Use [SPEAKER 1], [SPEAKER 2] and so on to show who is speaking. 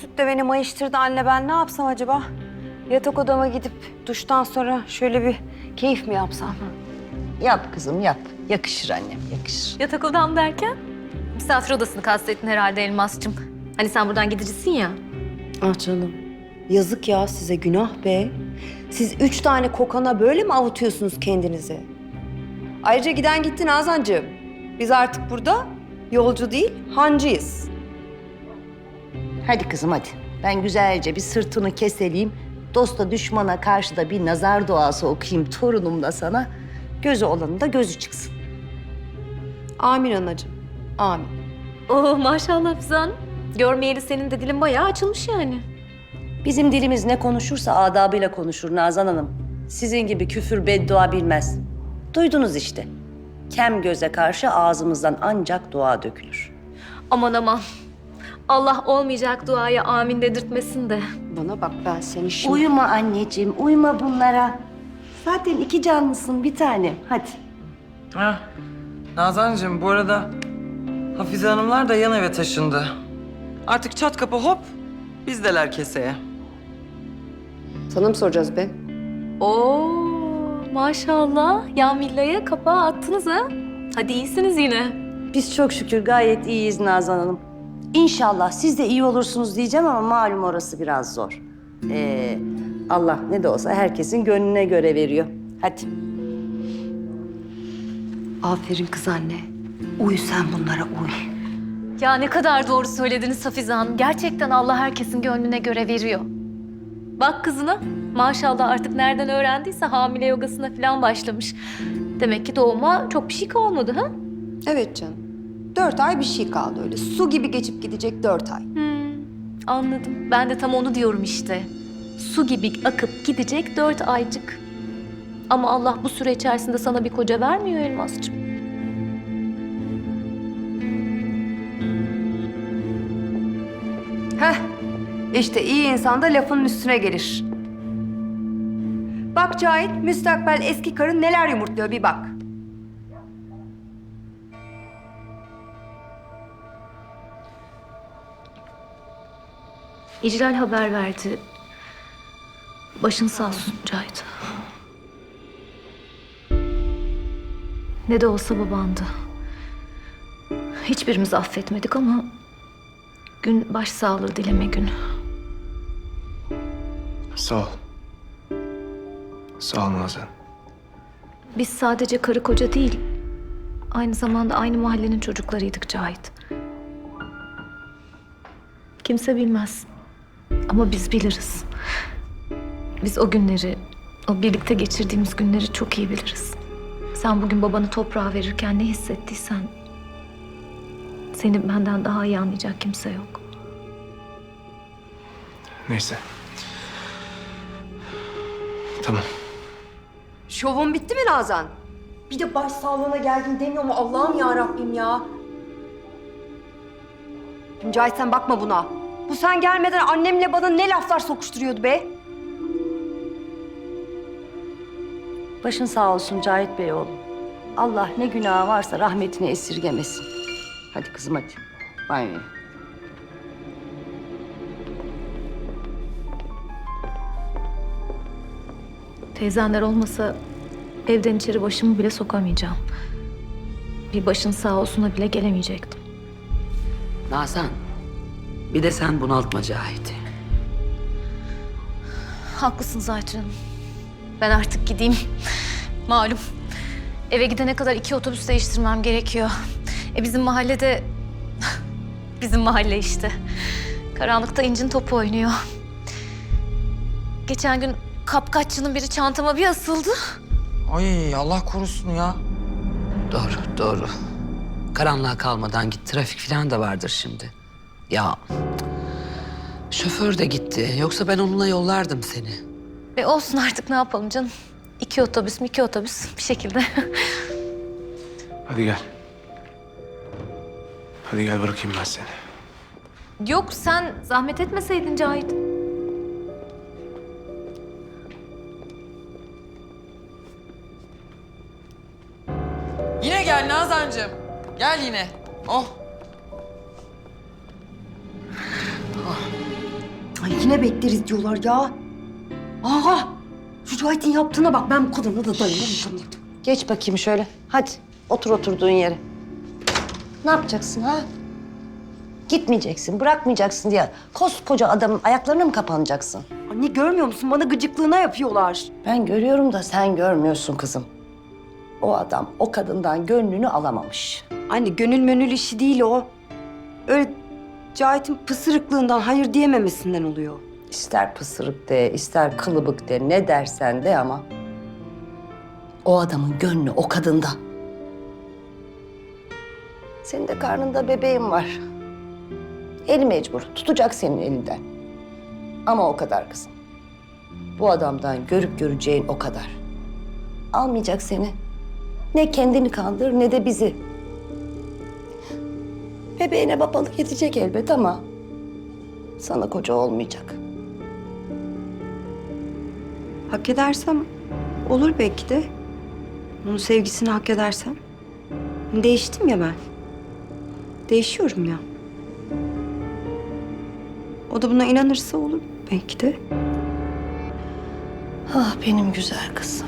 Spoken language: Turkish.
[SPEAKER 1] süt de beni mayıştırdı anne. Ben ne yapsam acaba? Yatak odama gidip duştan sonra şöyle bir keyif mi yapsam?
[SPEAKER 2] Yap kızım yap. Yakışır annem yakışır.
[SPEAKER 3] Yatak odam derken? Misafir odasını kastettin herhalde Elmas'cığım. Hani sen buradan gidicisin ya.
[SPEAKER 1] Ah canım. Yazık ya size günah be. Siz üç tane kokana böyle mi avutuyorsunuz kendinizi? Ayrıca giden gitti Nazancığım. Biz artık burada yolcu değil, hancıyız.
[SPEAKER 2] Hadi kızım hadi. Ben güzelce bir sırtını keseleyim. Dosta düşmana karşı da bir nazar duası okuyayım torunumla sana. Gözü olanın da gözü çıksın.
[SPEAKER 1] Amin anacığım, amin.
[SPEAKER 3] Oo maşallah Füzan. Görmeyeli senin de dilin bayağı açılmış yani.
[SPEAKER 2] Bizim dilimiz ne konuşursa adabıyla konuşur Nazan Hanım. Sizin gibi küfür beddua bilmez. Duydunuz işte. Kem göze karşı ağzımızdan ancak dua dökülür.
[SPEAKER 3] Aman aman. Allah olmayacak duaya amin dedirtmesin de.
[SPEAKER 1] Bana bak ben seni şimdi...
[SPEAKER 2] Uyuma anneciğim, uyuma bunlara. Zaten iki canlısın bir tane. Hadi.
[SPEAKER 4] Ha. Nazancığım bu arada Hafize Hanımlar da yan eve taşındı. Artık çat kapı hop bizdeler keseye.
[SPEAKER 1] Sana mı soracağız be?
[SPEAKER 3] Oo maşallah. Ya Milla'ya kapağı attınız ha. Hadi iyisiniz yine.
[SPEAKER 2] Biz çok şükür gayet iyiyiz Nazan Hanım. İnşallah siz de iyi olursunuz diyeceğim ama malum orası biraz zor. Ee, Allah ne de olsa herkesin gönlüne göre veriyor. Hadi.
[SPEAKER 1] Aferin kız anne. Uyu sen bunlara uy.
[SPEAKER 3] Ya ne kadar doğru söylediniz Hafize Hanım. Gerçekten Allah herkesin gönlüne göre veriyor. Bak kızına. Maşallah artık nereden öğrendiyse hamile yogasına falan başlamış. Demek ki doğuma çok bir şey kalmadı ha?
[SPEAKER 1] Evet canım. Dört ay bir şey kaldı öyle. Su gibi geçip gidecek dört ay.
[SPEAKER 3] Hmm, anladım. Ben de tam onu diyorum işte. Su gibi akıp gidecek dört aycık. Ama Allah bu süre içerisinde sana bir koca vermiyor Elmas'cığım.
[SPEAKER 1] Heh. İşte iyi insan da lafının üstüne gelir. Bak Cahit, müstakbel eski karın neler yumurtluyor bir bak.
[SPEAKER 3] İclal haber verdi. Başın sağ olsun Cahit. Ne de olsa babandı. Hiçbirimiz affetmedik ama... ...gün baş sağlığı dileme günü.
[SPEAKER 5] Sağ ol. Sağ ol Nazan.
[SPEAKER 3] Biz sadece karı koca değil... ...aynı zamanda aynı mahallenin çocuklarıydık Cahit. Kimse bilmez. Ama biz biliriz. Biz o günleri, o birlikte geçirdiğimiz günleri çok iyi biliriz. Sen bugün babanı toprağa verirken ne hissettiysen... ...seni benden daha iyi anlayacak kimse yok.
[SPEAKER 5] Neyse. Tamam.
[SPEAKER 1] Şovun bitti mi Nazan? Bir de baş sağlığına geldin demiyor mu Allah'ım ya Rabbim ya. Cahit sen bakma buna. Bu sen gelmeden annemle bana ne laflar sokuşturuyordu be.
[SPEAKER 2] Başın sağ olsun Cahit Bey oğlum. Allah ne günahı varsa rahmetini esirgemesin. Hadi kızım hadi. Banyoya.
[SPEAKER 3] Teyzenler olmasa evden içeri başımı bile sokamayacağım. Bir başın sağ olsuna bile gelemeyecektim.
[SPEAKER 6] Nazan, bir de sen bunaltma Cahit'i.
[SPEAKER 3] Haklısın zaten. Ben artık gideyim. Malum. Eve gidene kadar iki otobüs değiştirmem gerekiyor. E bizim mahallede... bizim mahalle işte. Karanlıkta incin topu oynuyor. Geçen gün kapkaççının biri çantama bir asıldı.
[SPEAKER 4] Ay Allah korusun ya.
[SPEAKER 6] Doğru, doğru. Karanlığa kalmadan git. Trafik falan da vardır şimdi. Ya şoför de gitti. Yoksa ben onunla yollardım seni.
[SPEAKER 3] E olsun artık ne yapalım canım. İki otobüs iki otobüs bir şekilde.
[SPEAKER 5] Hadi gel. Hadi gel bırakayım ben seni.
[SPEAKER 3] Yok sen zahmet etmeseydin Cahit.
[SPEAKER 4] Yine gel Nazancığım. Gel yine. Oh.
[SPEAKER 1] Mahkemede bekleriz diyorlar ya. Aha! Şu Cahit'in yaptığına bak ben bu kadına da dayanamıyorum.
[SPEAKER 2] Geç bakayım şöyle. Hadi otur oturduğun yere. Ne yapacaksın ha? Gitmeyeceksin, bırakmayacaksın diye. Koskoca adamın ayaklarına mı kapanacaksın?
[SPEAKER 1] Anne görmüyor musun? Bana gıcıklığına yapıyorlar.
[SPEAKER 2] Ben görüyorum da sen görmüyorsun kızım. O adam o kadından gönlünü alamamış.
[SPEAKER 1] Anne gönül mönül işi değil o. Öyle Cahit'in pısırıklığından hayır diyememesinden oluyor.
[SPEAKER 2] İster pısırık de, ister kılıbık de, ne dersen de ama... O adamın gönlü o kadında. Senin de karnında bebeğin var. Eli mecbur, tutacak senin elinden. Ama o kadar kızım. Bu adamdan görüp göreceğin o kadar. Almayacak seni. Ne kendini kandır ne de bizi. Bebeğine babalık yetecek elbet ama sana koca olmayacak.
[SPEAKER 1] Hak edersem olur belki de. Onun sevgisini hak edersem. Değiştim ya ben. Değişiyorum ya. O da buna inanırsa olur belki de.
[SPEAKER 2] Ah benim güzel kızım.